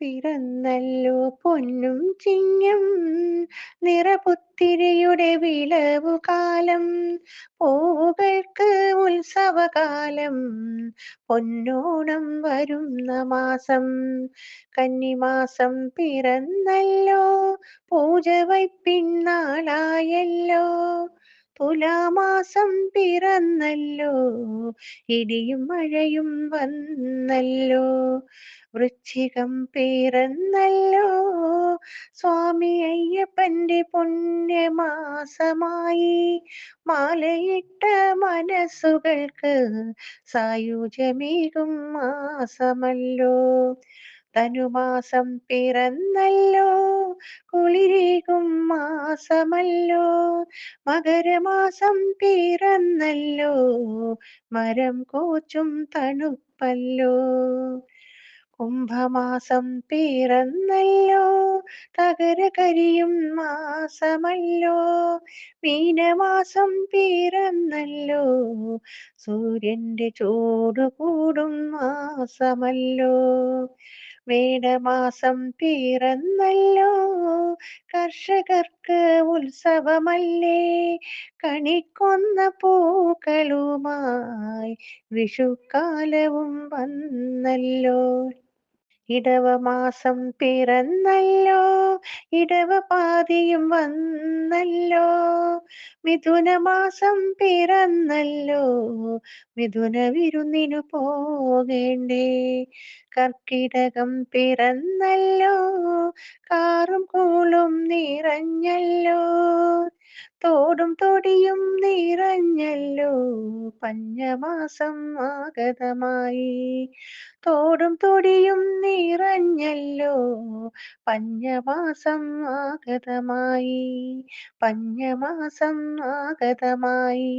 പിറന്നല്ലോ പൊന്നും ചിങ്ങം. നിറപുത്തിരിയുടെ വിളവു കാലം പൂവുകൾക്ക് ഉത്സവകാലം. പൊന്നോണം വരുന്ന മാസം. കന്നിമാസം പിറന്നല്ലോ. പൂജ വൈപ്പിന്നാളായല്ലോ. തുലാമാസം പിറന്നല്ലോ. ഇടിയും മഴയും വന്നല്ലോ. വൃശ്ചികം പേരെന്നല്ലോ. സ്വാമി അയ്യപ്പന്റെ പുണ്യമാസമായി മാലയിട്ട മനസ്സുകൾക്ക് സായുജമേകും മാസമല്ലോ. ധനുമാസം പിറന്നല്ലോ കുളിരേകും മാസമല്ലോ. മകരമാസം പിറന്നല്ലോ മരം കോച്ചും തണുപ്പല്ലോ. കുംഭമാസം പിറന്നല്ലോ തകര കരിയും മാസമല്ലോ. മീനമാസം പിറന്നല്ലോ സൂര്യന്റെ ചൂട് കൂടും മാസമല്ലോ. മേടമാസം പിറന്നല്ലോ കർഷകർക്ക് ഉത്സവമല്ലേ. കണിക്കൊന്ന പൂക്കളുമായി വിഷുക്കാലവും വന്നല്ലോ. ഇടവമാസം പിറന്നല്ലോ ഇടവപാതിയും വന്നല്ലോ. മിഥുനമാസം പിറന്നല്ലോ മിഥുന വിരുന്നിനു പോകേണ്ടേ. കർക്കിടകം പിറന്നല്ലോ കാറും കൂളും നിറഞ്ഞല്ലോ. തോടും തൊടിയും നിറഞ്ഞല്ലോ. പഞ്ഞമാസം ആഗതമായി. തോടും തൊടിയും നിറഞ്ഞല്ലോ. പഞ്ഞമാസം ആഗതമായി. പഞ്ഞമാസം ആഗതമായി.